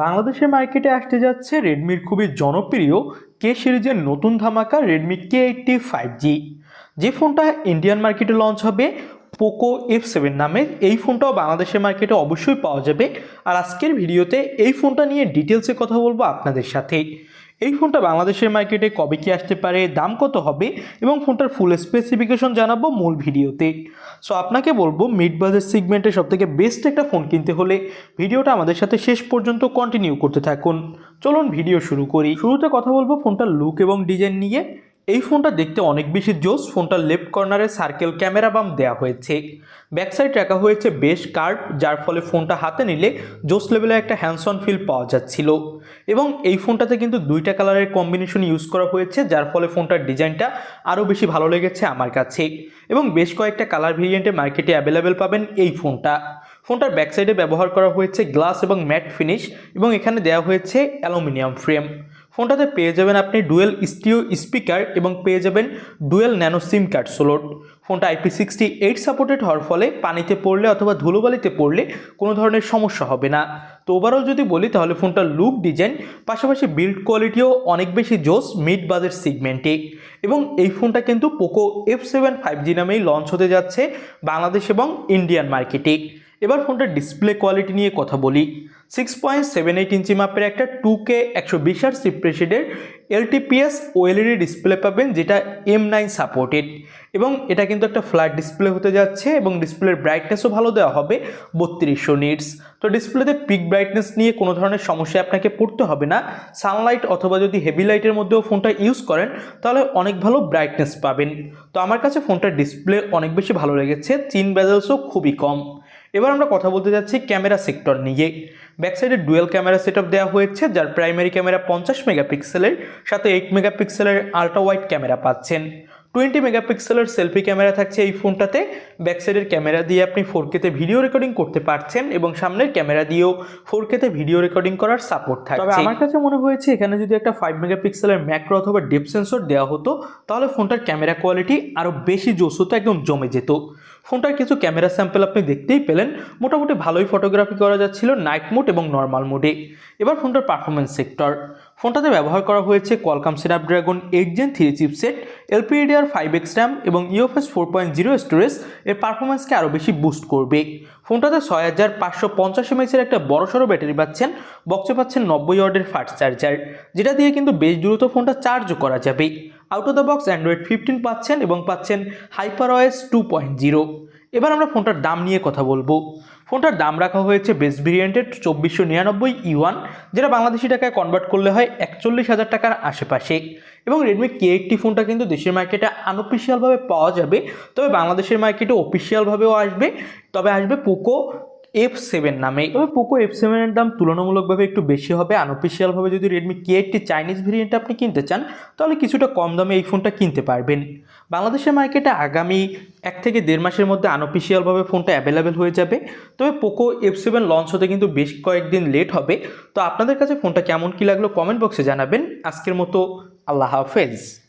বাংলাদেশের মার্কেটে আসতে যাচ্ছে রেডমির খুবই জনপ্রিয় কে সিরিজের নতুন ধামাকা Redmi K eighty five G যে ফোনটা ইন্ডিয়ান মার্কেটে লঞ্চ হবে পোকো এফ সেভেন নামে, এই ফোনটাও বাংলাদেশের মার্কেটে অবশ্যই পাওয়া যাবে। আর আজকের ভিডিওতে এই ফোনটা নিয়ে ডিটেলসে কথা বলব আপনাদের সাথে। এই ফোনটা বাংলাদেশের মার্কেটে কবে কি আসতে পারে, দাম কত হবে এবং ফোনটার ফুল স্পেসিফিকেশন জানাব মূল ভিডিওতে। সো আপনাকে বলব মিড বাজেট সেগমেন্টে সবথেকে বেস্ট একটা ফোন কিনতে হলে ভিডিওটা আমাদের সাথে শেষ পর্যন্ত কন্টিনিউ করতে থাকুন। চলুন ভিডিও শুরু করি। শুরুতে কথা বলব ফোনটার লুক এবং ডিজাইন নিয়ে। এই ফোনটা দেখতে অনেক বেশি জোস। ফোনটার লেফট কর্নারে সার্কেল ক্যামেরা বাম দেওয়া হয়েছে। ব্যাক সাইড রাখা হয়েছে বেশ কার্ভ যার ফলে ফোনটা হাতে নিলে জোস লেভেলের একটা হ্যান্ডস অন ফিল পাওয়া যাচ্ছিল। এবং এই ফোনটাতে কিন্তু দুইটা কালারের কম্বিনেশন ইউজ করা হয়েছে, যার ফলে ফোনটার ডিজাইনটা আরও বেশি ভালো লেগেছে আমার কাছে। এবং বেশ কয়েকটা কালার ভেরিয়েন্টে মার্কেটে অ্যাভেলেবেল পাবেন এই ফোনটা। ফোনটার ব্যাক সাইডে ব্যবহার করা হয়েছে গ্লাস এবং ম্যাট ফিনিশ এবং এখানে দেওয়া হয়েছে অ্যালুমিনিয়াম ফ্রেম ফোনটাতে পেয়ে যাবেন আপনি ডুয়েল স্টিও স্পিকার এবং পেয়ে যাবেন ডুয়েল ন্যানো সিম কার্ড সোলোড। ফোনটা আইপি সিক্সটি এইট সাপোর্টেড হওয়ার ফলে পানিতে পড়লে অথবা ধুলোবালিতে পড়লে কোনো ধরনের সমস্যা হবে না। তো ওভারঅল যদি বলি, তাহলে ফোনটার লুক ডিজাইন পাশাপাশি বিল্ড কোয়ালিটিও অনেক বেশি জোস মিড বাজেট সিগমেন্টে এবং এই ফোনটা কিন্তু Poco F seven five G নামেই লঞ্চ হতে যাচ্ছে বাংলাদেশ এবং ইন্ডিয়ান মার্কেটে এবার ফোনটার ডিসপ্লে কোয়ালিটি নিয়ে কথা বলি। Six point seven eight inch মাপের একটা টু কে একশো বিশ আর সিপ্রেসিডের এলটিপিএস ওএলইডি ডিসপ্লে পাবেন, যেটা এম নাইন সাপোর্টেড এবং এটা কিন্তু একটা ফ্ল্যাট ডিসপ্লে হতে যাচ্ছে এবং ডিসপ্লের ব্রাইটনেসও ভালো দেওয়া হবে, বত্রিশশো নিটস তো ডিসপ্লেতে পিক ব্রাইটনেস নিয়ে কোনো ধরনের সমস্যায় আপনাকে পড়তে হবে না। সানলাইট অথবা যদি হেভি লাইটের মধ্যেও ফোনটা ইউজ করেন, তাহলে অনেক ভালো ব্রাইটনেস পাবেন। তো আমার কাছে ফোনটার ডিসপ্লে অনেক বেশি ভালো লেগেছে চিন ব্যাজেলসও খুবই কম। এবার আমরা কথা বলতে যাচ্ছি ক্যামেরা সেক্টর নিয়ে। ব্যাকসাইডে ডুয়েল ক্যামেরা সেট দেওয়া হয়েছে, যার প্রাইমারি ক্যামেরা পঞ্চাশ মেগাপিক্সেলের, সাথে এইট মেগাপিক্সেলের আলট্রা ওয়াইড ক্যামেরা পাচ্ছেন। টোয়েন্টি মেগাপিক্সেলের সেলফি ক্যামেরা থাকছে এই ফোনটাতে। ব্যাক সাইডের ক্যামেরা দিয়ে আপনি ফোর কেতে ভিডিও রেকর্ডিং করতে পারছেন এবং সামনের ক্যামেরা দিয়েও ফোর কেতে ভিডিও রেকর্ডিং করার সাপোর্ট থাকে তবে আমার কাছে মনে হয়েছে এখানে যদি একটা ফাইভ মেগাপিক্সেলের ম্যাক্রো অথবা ডেপ সেন্সর দেওয়া হতো, তাহলে ফোনটার ক্যামেরা কোয়ালিটি আরও বেশি জোস হতো, একদম জমে যেত। ফোনটার কিছু ক্যামেরা স্যাম্পেল আপনি দেখতেই পেলেন। মোটামুটি ভালোই ফটোগ্রাফি করা যাচ্ছিল নাইট মোড এবং নর্মাল মোডে। এবার ফোনটার পারফরমেন্স সেক্টর। ফোনটাতে ব্যবহার করা হয়েছে Qualcomm Snapdragon eight gen three chipset LPDDR five X RAM এবং UFS four point zero storage এর পারফরমেন্সকে আরও বেশি বুস্ট করবে। ফোনটাতে ছয় হাজার পাঁচশো পঞ্চাশ এমএসের একটা বড়সড় ব্যাটারি পাচ্ছেন বক্সে পাচ্ছেন নব্বই ওয়ার্ডের ফাস্ট চার্জার যেটা দিয়ে কিন্তু বেশ দ্রুত ফোনটা চার্জও করা যাবে। Out of the box Android fifteen পাচ্ছেন এবং পাচ্ছেন Hyper OS two point zero এবার আমরা ফোনটার দাম নিয়ে কথা বলব। ফোনটার দাম রাখা হয়েছে বেস ভেরিয়েন্টের চব্বিশশো নিরানব্বই ইউয়ান যেটা বাংলাদেশি টাকায় কনভার্ট করলে হয় একচল্লিশ হাজার টাকার আশেপাশে। এবং রেডমি কে এইটটি ফোনটা কিন্তু দেশের মার্কেটে আনঅফিসিয়ালভাবে পাওয়া যাবে, তবে বাংলাদেশের মার্কেটে অফিসিয়ালভাবেও আসবে। তবে আসবে পোকো এফ সেভেন নামে। তবে পোকো এফ সেভেনের দাম তুলনামূলকভাবে একটু বেশি হবে। আনঅফিসিয়ালভাবে যদি Redmi K eighty Chinese variant আপনি কিনতে চান, তাহলে কিছুটা কম দামে এই ফোনটা কিনতে পারবেন। বাংলাদেশের মার্কেটে আগামী এক থেকে দেড় মাসের মধ্যে আনঅফিসিয়ালভাবে ফোনটা অ্যাভেলেবেল হয়ে যাবে। তবে পোকো এফ সেভেন লঞ্চ হতে কিন্তু বেশ কয়েকদিন লেট হবে। তো আপনাদের কাছে ফোনটা কেমন কী লাগল কমেন্ট বক্সে জানাবেন। আজকের মতো আল্লাহ হাফেজ।